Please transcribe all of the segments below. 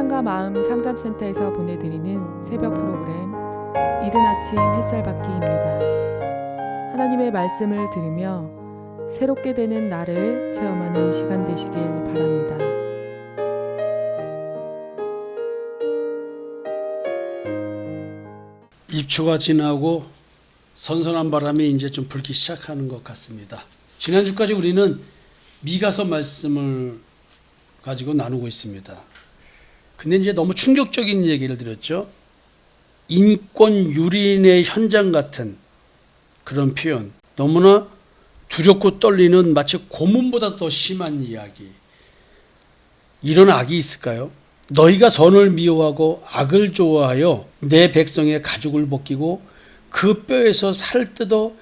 사랑과 마음 상담센터에서 보내드리는 새벽 프로그램 이른 아침 햇살 받기입니다. 하나님의 말씀을 들으며 새롭게 되는 나를 체험하는 시간 되시길 바랍니다. 입추가 지나고 선선한 바람이 이제 좀 불기 시작하는 것 같습니다. 지난주까지 우리는 미가서 말씀을 가지고 나누고 있습니다. 근데 이제 너무 충격적인 얘기를 드렸죠. 인권 유린의 현장 같은 그런 표현. 너무나 두렵고 떨리는 마치 고문보다 더 심한 이야기. 이런 악이 있을까요? 너희가 선을 미워하고 악을 좋아하여 내 백성의 가죽을 벗기고 그 뼈에서 살을 뜯어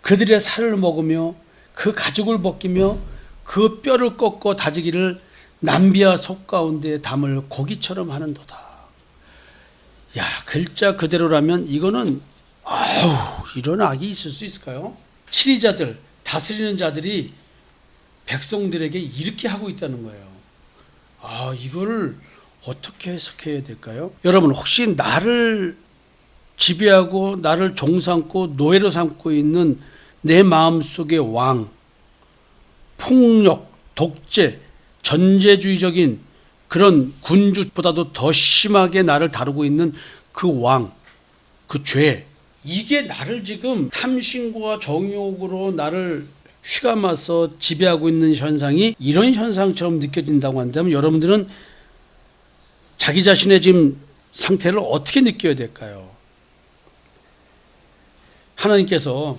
그들의 살을 먹으며 그 가죽을 벗기며 그 뼈를 꺾어 다지기를 남비와 속 가운데 담을 고기처럼 하는도다. 야, 글자 그대로라면 이거는 아우, 이런 악이 있을 수 있을까요? 치리자들, 다스리는 자들이 백성들에게 이렇게 하고 있다는 거예요. 아, 이거를 어떻게 해석해야 될까요? 여러분, 혹시 나를 지배하고 나를 종삼고 노예로 삼고 있는 내 마음 속의 왕, 폭력, 독재, 전제주의적인 그런 군주보다도 더 심하게 나를 다루고 있는 그 왕, 그 죄, 이게 나를 지금 탐심과 정욕으로 나를 휘감아서 지배하고 있는 현상이 이런 현상처럼 느껴진다고 한다면 여러분들은 자기 자신의 지금 상태를 어떻게 느껴야 될까요? 하나님께서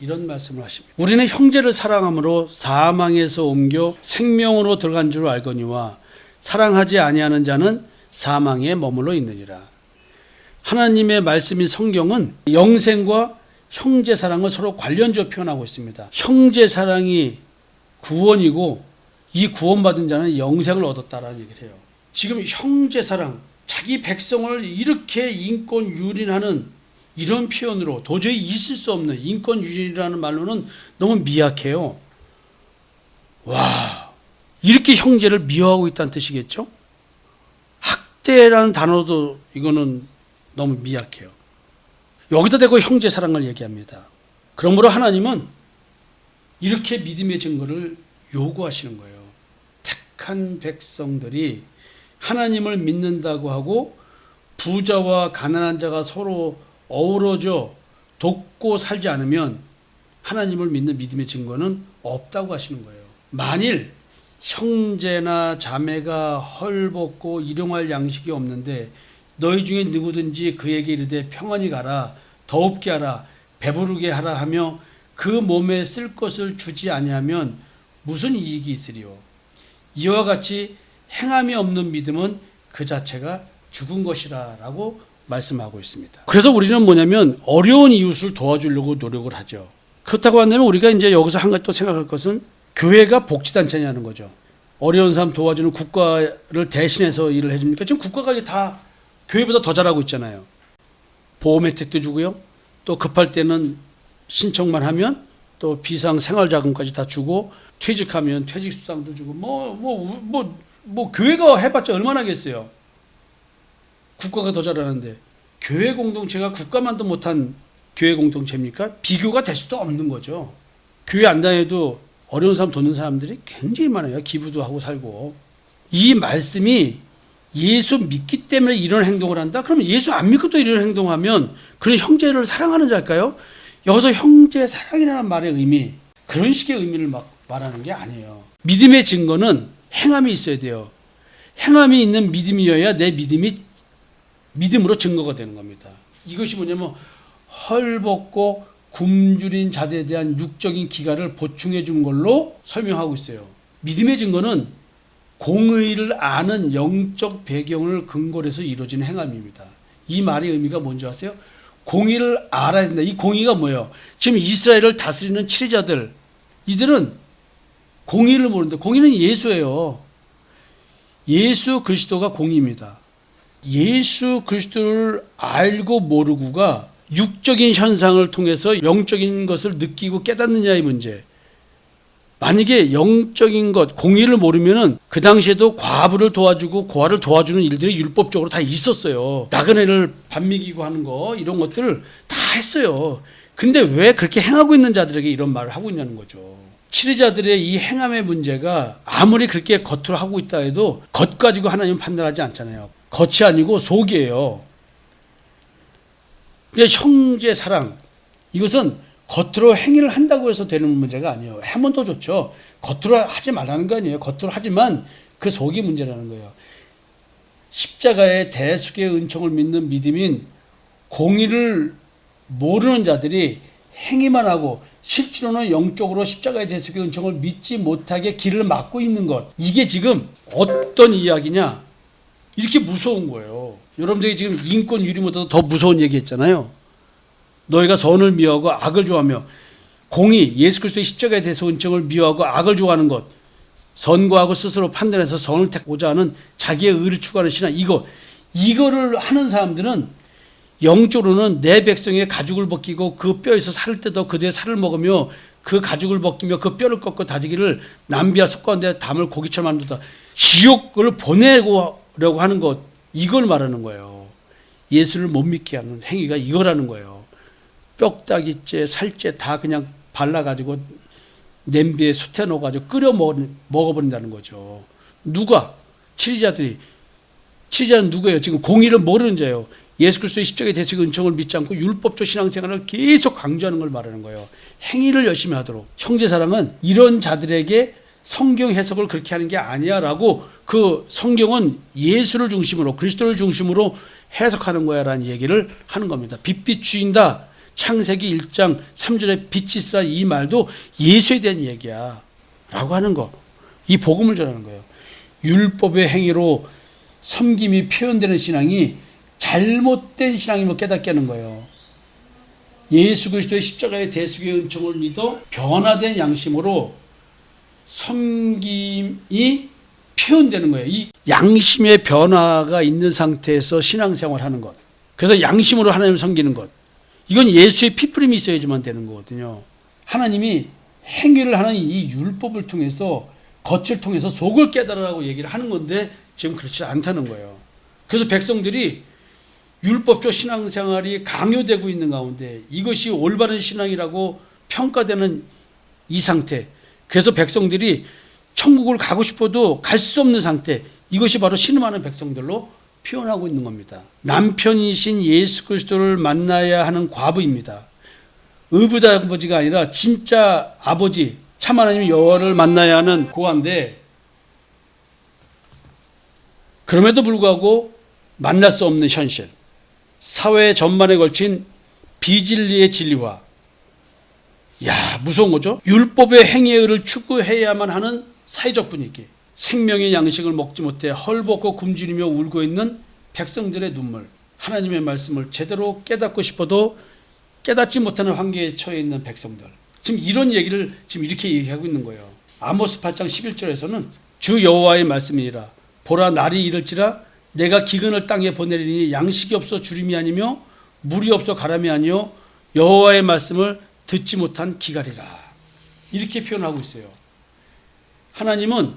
이런 말씀을 하십니다. 우리는 형제를 사랑함으로 사망에서 옮겨 생명으로 들어간 줄 알거니와 사랑하지 아니하는 자는 사망에 머물러 있느니라. 하나님의 말씀인 성경은 영생과 형제 사랑을 서로 관련지어 표현하고 있습니다. 형제 사랑이 구원이고 이 구원받은 자는 영생을 얻었다라는 얘기를 해요. 지금 형제 사랑, 자기 백성을 이렇게 인권 유린하는 이런 표현으로 도저히 있을 수 없는 인권 유린이라는 말로는 너무 미약해요. 와, 이렇게 형제를 미워하고 있다는 뜻이겠죠? 학대라는 단어도 이거는 너무 미약해요. 여기다 대고 형제 사랑을 얘기합니다. 그러므로 하나님은 이렇게 믿음의 증거를 요구하시는 거예요. 택한 백성들이 하나님을 믿는다고 하고 부자와 가난한 자가 서로 어우러져 돕고 살지 않으면 하나님을 믿는 믿음의 증거는 없다고 하시는 거예요. 만일 형제나 자매가 헐벗고 일용할 양식이 없는데 너희 중에 누구든지 그에게 이르되 평안히 가라 더웁게 하라 배부르게 하라 하며 그 몸에 쓸 것을 주지 아니하면 무슨 이익이 있으리요 이와 같이 행함이 없는 믿음은 그 자체가 죽은 것이라라고 말씀하고 있습니다. 그래서 우리는 뭐냐면 어려운 이웃을 도와주려고 노력을 하죠. 그렇다고 한다면 우리가 이제 여기서 한 가지 또 생각할 것은 교회가 복지단체냐는 거죠. 어려운 사람 도와주는 국가를 대신해서 일을 해줍니까? 지금 국가가 다 교회보다 더 잘하고 있잖아요. 보험 혜택도 주고요. 또 급할 때는 신청만 하면 또 비상 생활자금까지 다 주고 퇴직하면 퇴직 수당도 주고 뭐 뭐 뭐뭐 교회가 해봤자 얼마나 겠어요. 국가가 더 잘하는데 교회 공동체가 국가만도 못한 교회 공동체입니까? 비교가 될 수도 없는 거죠. 교회 안 다녀도 어려운 사람 돕는 사람들이 굉장히 많아요. 기부도 하고 살고. 이 말씀이 예수 믿기 때문에 이런 행동을 한다? 그러면 예수 안 믿고도 이런 행동하면 그런 형제를 사랑하는 자일까요? 여기서 형제 사랑이라는 말의 의미, 그런 식의 의미를 막 말하는 게 아니에요. 믿음의 증거는 행함이 있어야 돼요. 행함이 있는 믿음이어야 내 믿음이 믿음으로 증거가 되는 겁니다. 이것이 뭐냐면 헐벗고 굶주린 자들에 대한 육적인 기가를 보충해 준 걸로 설명하고 있어요. 믿음의 증거는 공의를 아는 영적 배경을 근거로 해서 이루어지는 행함입니다. 이 말의 의미가 뭔지 아세요? 공의를 알아야 된다. 이 공의가 뭐예요? 지금 이스라엘을 다스리는 치리자들 이들은 공의를 모르는데 공의는 예수예요. 예수 그리스도가 공의입니다. 예수 그리스도를 알고 모르고가 육적인 현상을 통해서 영적인 것을 느끼고 깨닫느냐의 문제. 만약에 영적인 것, 공의를 모르면은 그 당시에도 과부를 도와주고 고아를 도와주는 일들이 율법적으로 다 있었어요. 나그네를 밥 먹이고 하는 거 이런 것들을 다 했어요. 근데 왜 그렇게 행하고 있는 자들에게 이런 말을 하고 있냐는 거죠. 치리자들의 이 행함의 문제가 아무리 그렇게 겉으로 하고 있다 해도 겉 가지고 하나님 판단하지 않잖아요. 겉이 아니고 속이에요. 형제 사랑 이것은 겉으로 행위를 한다고 해서 되는 문제가 아니에요. 하면 더 좋죠. 겉으로 하지 말라는 거 아니에요. 겉으로 하지만 그 속이 문제라는 거예요. 십자가의 대속의 은총을 믿는 믿음인 공의를 모르는 자들이 행위만 하고 실제로는 영적으로 십자가의 대속의 은총을 믿지 못하게 길을 막고 있는 것. 이게 지금 어떤 이야기냐? 이렇게 무서운 거예요. 여러분들이 지금 인권 유리보다 더 무서운 얘기 했잖아요. 너희가 선을 미워하고 악을 좋아하며 공의 예수 그리스도의 십자가에 대해서 은총을 미워하고 악을 좋아하는 것 선과 악을 스스로 판단해서 선을 택고자 하는 자기의 의를 추구하는 신앙 이거 이거를 하는 사람들은 영적으로는 내 백성의 가죽을 벗기고 그 뼈에서 살을 뜯어 그들의 살을 먹으며 그 가죽을 벗기며 그 뼈를 꺾고 다지기를 남비와 섞어내 담을 고기처럼 만들다 지옥을 보내 려고 하는 것 이걸 말하는 거예요. 예수를 못 믿게 하는 행위가 이거라는 거예요. 뼈다귀째 살째 다 그냥 발라가지고 냄비에 솥에 넣어가지고 끓여 먹, 먹어버린다는 거죠. 누가? 치리자들이. 치리자는 누구예요? 지금 공의를 모르는 자예요. 예수 그리스도의 십자가의 대책 은총을 믿지 않고 율법적 신앙생활을 계속 강조하는 걸 말하는 거예요. 행위를 열심히 하도록. 형제 사랑은 이런 자들에게 성경 해석을 그렇게 하는 게 아니야라고 그 성경은 예수를 중심으로 그리스도를 중심으로 해석하는 거야라는 얘기를 하는 겁니다. 빛빛 주인다. 창세기 1장 3절에 빛이 있으라 이 말도 예수에 대한 얘기야. 라고 하는 거. 이 복음을 전하는 거예요. 율법의 행위로 섬김이 표현되는 신앙이 잘못된 신앙임을 깨닫게 하는 거예요. 예수 그리스도의 십자가의 대속의 은총을 믿어 변화된 양심으로 섬김이 표현되는 거예요. 이 양심의 변화가 있는 상태에서 신앙생활 하는 것. 그래서 양심으로 하나님을 섬기는 것. 이건 예수의 피프림이 있어야지만 되는 거거든요. 하나님이 행위를 하는 이 율법을 통해서 겉을 통해서 속을 깨달으라고 얘기를 하는 건데 지금 그렇지 않다는 거예요. 그래서 백성들이 율법적 신앙생활이 강요되고 있는 가운데 이것이 올바른 신앙이라고 평가되는 이 상태. 그래서 백성들이 천국을 가고 싶어도 갈 수 없는 상태. 이것이 바로 신음하는 백성들로 표현하고 있는 겁니다. 남편이신 예수 그리스도를 만나야 하는 과부입니다. 의붓 아버지가 아니라 진짜 아버지, 참 하나님 여호와를 만나야 하는 고아인데 그럼에도 불구하고 만날 수 없는 현실. 사회 전반에 걸친 비진리의 진리와 야 무서운 거죠. 율법의 행위의 의를 추구해야만 하는 사회적 분위기. 생명의 양식을 먹지 못해 헐벗고 굶주리며 울고 있는 백성들의 눈물. 하나님의 말씀을 제대로 깨닫고 싶어도 깨닫지 못하는 환경에 처해 있는 백성들. 지금 이런 얘기를 지금 이렇게 얘기하고 있는 거예요. 아모스 8장 11절에서는 주 여호와의 말씀이니라. 보라 날이 이를지라 내가 기근을 땅에 보내리니 양식이 없어 주림이 아니며 물이 없어 가람이 아니요 여호와의 말씀을 듣지 못한 기갈이라. 이렇게 표현하고 있어요. 하나님은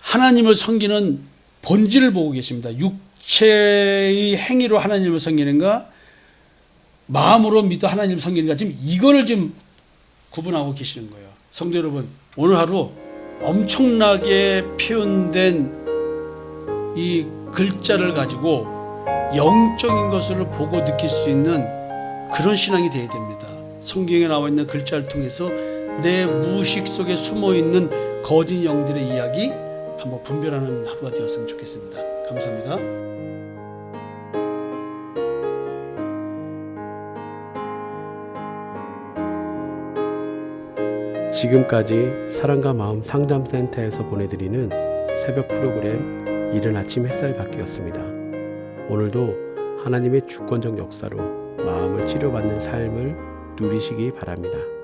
하나님을 섬기는 본질을 보고 계십니다. 육체의 행위로 하나님을 섬기는가 마음으로 믿어 하나님을 섬기는가 지금 이거를 지금 구분하고 계시는 거예요. 성도 여러분, 오늘 하루 엄청나게 표현된 이 글자를 가지고 영적인 것을 보고 느낄 수 있는 그런 신앙이 되어야 됩니다. 성경에 나와 있는 글자를 통해서 내 무의식 속에 숨어 있는 거짓 영들의 이야기 한번 분별하는 하루가 되었으면 좋겠습니다. 감사합니다. 지금까지 사랑과 마음 상담센터에서 보내드리는 새벽 프로그램 이른 아침 햇살 받기였습니다. 오늘도 하나님의 주권적 역사로 마음을 치료받는 삶을 누리시기 바랍니다.